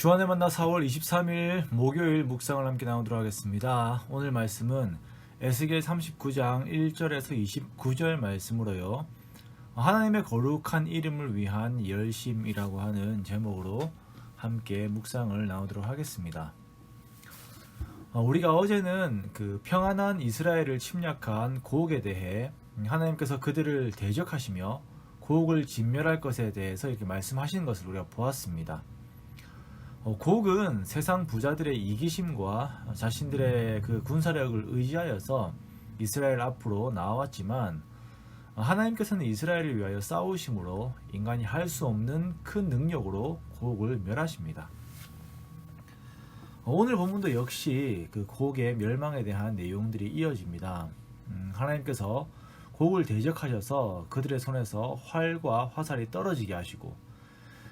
주안의 만나 4월 23일 목요일 묵상을 함께 나누도록 하겠습니다. 오늘 말씀은 에스겔 39장 1절에서 29절 말씀으로요. 하나님의 거룩한 이름을 위한 열심이라고 하는 제목으로 함께 묵상을 나누도록 하겠습니다. 어, 우리가 어제는 그 평안한 이스라엘을 침략한 고옥에 대해 하나님께서 그들을 대적하시며 고옥을 진멸할 것에 대해서 이렇게 말씀하시는 것을 우리가 보았습니다. 어, 고옥은 세상 부자들의 이기심과 자신들의 그 군사력을 의지하여서 이스라엘 앞으로 나왔지만 어, 하나님께서는 이스라엘을 위하여 싸우심으로 인간이 할 수 없는 큰 능력으로 고옥을 멸하십니다. 어, 오늘 본문도 역시 그 고옥의 멸망에 대한 내용들이 이어집니다. 음, 하나님께서 고옥을 대적하셔서 그들의 손에서 활과 화살이 떨어지게 하시고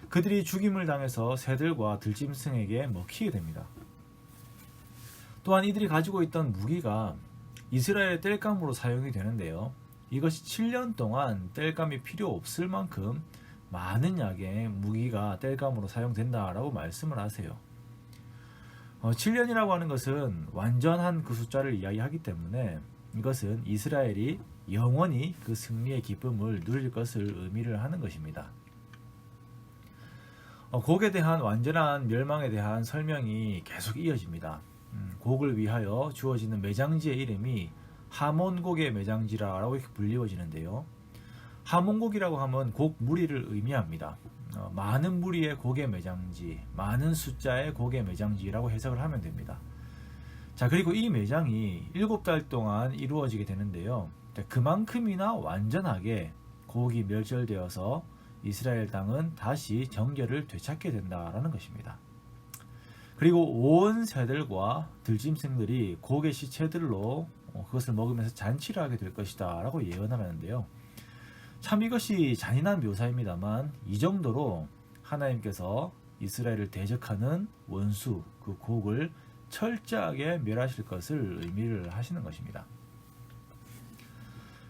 그들이 죽임을 당해서 새들과 들짐승에게 먹히게 됩니다. 또한 이들이 가지고 있던 무기가 이스라엘의 땔감으로 사용이 되는데요. 이것이 7년 동안 땔감이 필요 없을 만큼 많은 약의 무기가 땔감으로 사용된다라고 말씀을 하세요. 어, 7년이라고 하는 것은 완전한 그 숫자를 이야기하기 때문에 이것은 이스라엘이 영원히 그 승리의 기쁨을 누릴 것을 의미를 하는 것입니다. 어, 곡에 대한 완전한 멸망에 대한 설명이 계속 이어집니다. 음, 곡을 위하여 주어지는 매장지의 이름이 하몬곡의 매장지라고 이렇게 불리워지는데요. 하몬곡이라고 하면 곡 무리를 의미합니다. 어, 많은 무리의 곡의 매장지, 많은 숫자의 곡의 매장지라고 해석을 하면 됩니다. 자, 그리고 이 매장이 7달 동안 이루어지게 되는데요. 그만큼이나 완전하게 곡이 멸절되어서 이스라엘 땅은 다시 정결을 되찾게 된다라는 것입니다. 그리고 온 새들과 들짐승들이 고개 시체들로 어, 그것을 먹으면서 잔치를 하게 될 것이다 라고 예언하는데요. 참 이것이 잔인한 묘사입니다만 이 정도로 하나님께서 이스라엘을 대적하는 원수 그 곡을 철저하게 멸하실 것을 의미를 하시는 것입니다.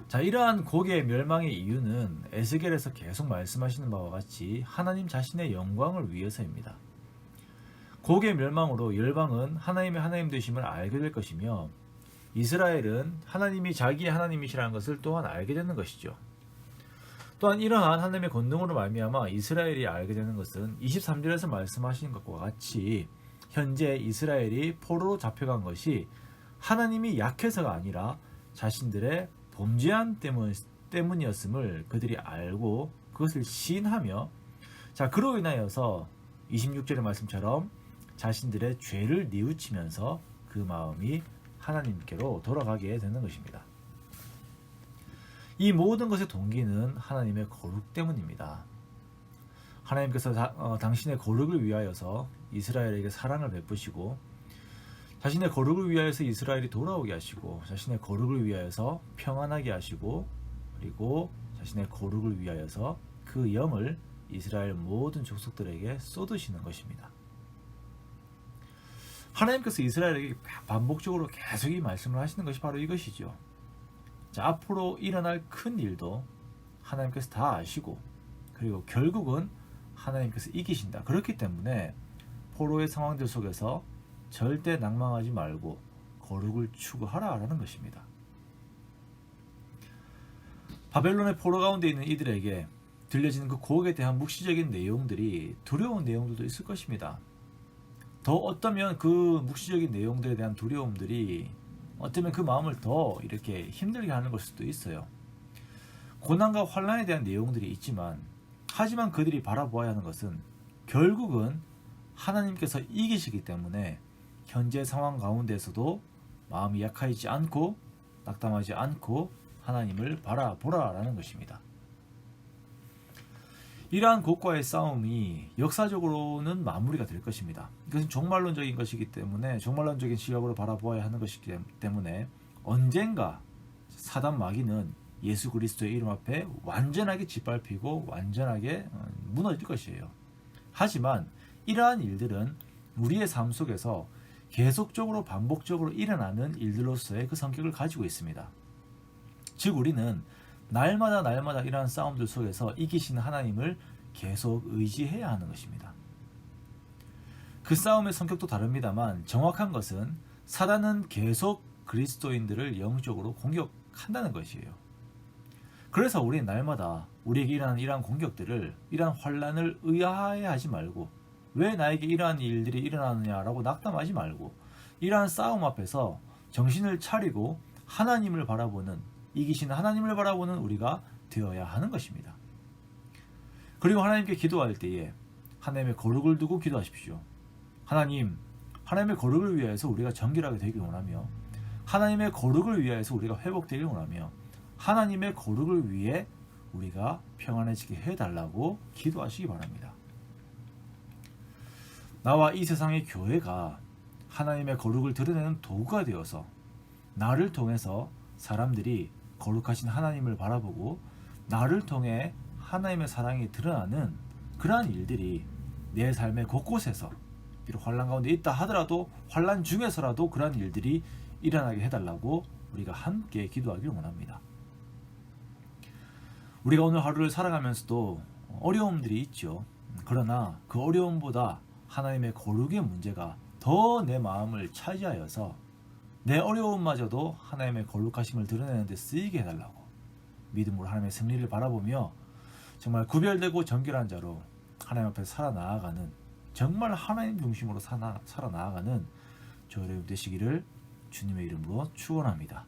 자, 이러한 곡의 멸망의 이유는 에스겔에서 계속 말씀하시는 바와 같이 하나님 자신의 영광을 위해서입니다. 곡의 멸망으로 열방은 하나님의 하나님 되심을 알게 될 것이며 이스라엘은 하나님이 자기의 하나님이시라는 것을 또한 알게 되는 것이죠. 또한 이러한 하나님의 권능으로 말미암아 이스라엘이 알게 되는 것은 23절에서 말씀하신 것과 같이 현재 이스라엘이 포로로 잡혀간 것이 하나님이 약해서가 아니라 자신들의 범죄한 때문, 때문이었음을 그들이 알고 그것을 시인하며 자 그로 인하여서 26절의 말씀처럼 자신들의 죄를 뉘우치면서 그 마음이 하나님께로 돌아가게 되는 것입니다. 이 모든 것의 동기는 하나님의 거룩 때문입니다. 하나님께서 다, 어, 당신의 거룩을 위하여서 이스라엘에게 사랑을 베푸시고 자신의 거룩을 위하여서 이스라엘이 돌아오게 하시고 자신의 거룩을 위하여서 평안하게 하시고 그리고 자신의 거룩을 위하여서 그 영을 이스라엘 모든 족속들에게 쏟으시는 것입니다. 하나님께서 이스라엘에게 반복적으로 계속 이 말씀을 하시는 것이 바로 이것이죠. 자, 앞으로 일어날 큰 일도 하나님께서 다 아시고 그리고 결국은 하나님께서 이기신다. 그렇기 때문에 포로의 상황들 속에서 절대 낭망하지 말고 거룩을 추구하라라는 것입니다. 바벨론의 포로 가운데 있는 이들에게 들려지는 그 고혹에 대한 묵시적인 내용들이 두려운 내용들도 있을 것입니다. 더 어쩌면 그 묵시적인 내용들에 대한 두려움들이 어쩌면 그 마음을 더 이렇게 힘들게 하는 걸 수도 있어요. 고난과 환란에 대한 내용들이 있지만 하지만 그들이 바라보아야 하는 것은 결국은 하나님께서 이기시기 때문에 현재 상황 가운데서도 마음이 약하지 않고 낙담하지 않고 하나님을 바라보라라는 것입니다. 이러한 곡과의 싸움이 역사적으로는 마무리가 될 것입니다. 이것은 종말론적인 것이기 때문에 종말론적인 시각으로 바라보아야 하는 것이기 때문에 언젠가 사단 마귀는 예수 그리스도의 이름 앞에 완전하게 짓밟히고 완전하게 어, 무너질 것이에요. 하지만 이러한 일들은 우리의 삶 속에서 계속적으로 반복적으로 일어나는 일들로서의 그 성격을 가지고 있습니다. 즉 우리는 날마다 날마다 이러한 싸움들 속에서 이기시는 하나님을 계속 의지해야 하는 것입니다. 그 싸움의 성격도 다릅니다만 정확한 것은 사단은 계속 그리스도인들을 영적으로 공격한다는 것이에요. 그래서 우리는 날마다 우리에게 일어나는 이러한 공격들을 이러한 환란을 의아해하지 말고 왜 나에게 이러한 일들이 일어나느냐라고 낙담하지 말고 이러한 싸움 앞에서 정신을 차리고 하나님을 바라보는 이기시는 하나님을 바라보는 우리가 되어야 하는 것입니다. 그리고 하나님께 기도할 때에 하나님의 거룩을 두고 기도하십시오. 하나님, 하나님의 거룩을 위하여서 우리가 정결하게 되길 원하며 하나님의 거룩을 위하여서 우리가 회복되길 원하며 하나님의 거룩을 위해 우리가 평안해지게 해달라고 기도하시기 바랍니다. 나와 이 세상의 교회가 하나님의 거룩을 드러내는 도구가 되어서 나를 통해서 사람들이 거룩하신 하나님을 바라보고 나를 통해 하나님의 사랑이 드러나는 그러한 일들이 내 삶의 곳곳에서 비록 환란 가운데 있다 하더라도 환란 중에서라도 그러한 일들이 일어나게 해달라고 우리가 함께 기도하길 원합니다. 우리가 오늘 하루를 살아가면서도 어려움들이 있죠. 그러나 그 어려움보다 하나님의 거룩의 문제가 더 내 마음을 차지하여서 내 어려움마저도 하나님의 거룩하심을 드러내는 데 쓰이게 해달라고 믿음으로 하나님의 승리를 바라보며 정말 구별되고 정결한 자로 하나님 앞에 살아나아가는 정말 하나님 중심으로 살아, 살아나아가는 저 여러분 되시기를 주님의 이름으로 축원합니다.